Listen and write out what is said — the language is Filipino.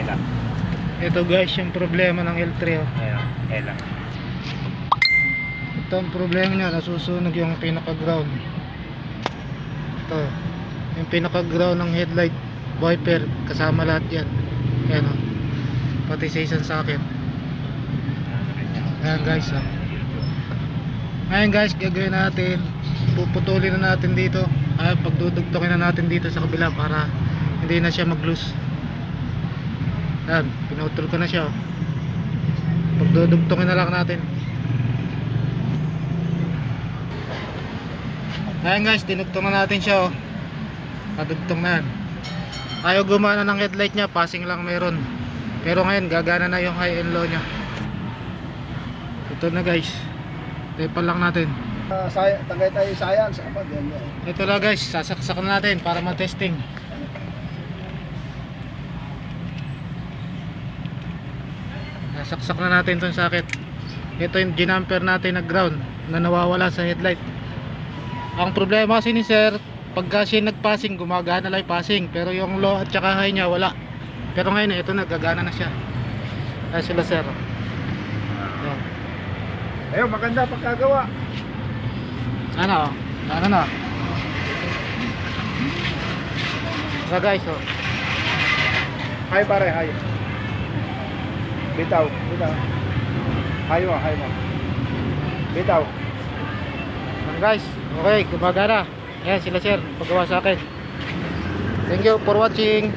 Ela. Ito guys, yung problema ng L3 oh. Ayan, Ela. Ito ang problema niya, nasusunog yung pinaka-ground. Ito, yung pinaka-ground ng headlight wiper, kasama lahat yan. Ayan o. Pati sa isang socket. Ayan guys oh. Ngayon guys, gagawin natin, puputulin na natin dito. Ay, pagdudugtongin na natin dito sa kabila para hindi na siya mag-loose. Ayan, pinutol ko na siya oh. Pagdudugtongin na lang natin. Ayan guys, dinugtong na natin siya oh. Nadugtong na yan. Ayaw gumana ng headlight niya, passing lang meron. Pero ngayon, gagana na yung high and low niya. Ito na guys. Tepal lang natin. Uh, say, tagay tayo science. Yan yan. Ito na guys, sasaksak na natin para ma-testing. Sasaksak na natin itong socket. Ito yung ginamper natin na ground na nawawala sa headlight. Ang problema kasi ni sir, pagka siya nag-passing, gumagana lang yung passing. Pero yung low at saka high niya, wala. Pero ngayon, ito na, gagana na siya. Ayan sila sir. Ayan. Ayun, maganda pagkagawa. Ano? Ano na? So guys, oh. Hay pare, hay. Bitaw, bitaw. Hay mo, hay mo. Bitaw. Yan guys, okay, gumagana. Ayan sila sir, paggawa sa akin. Thank you for watching.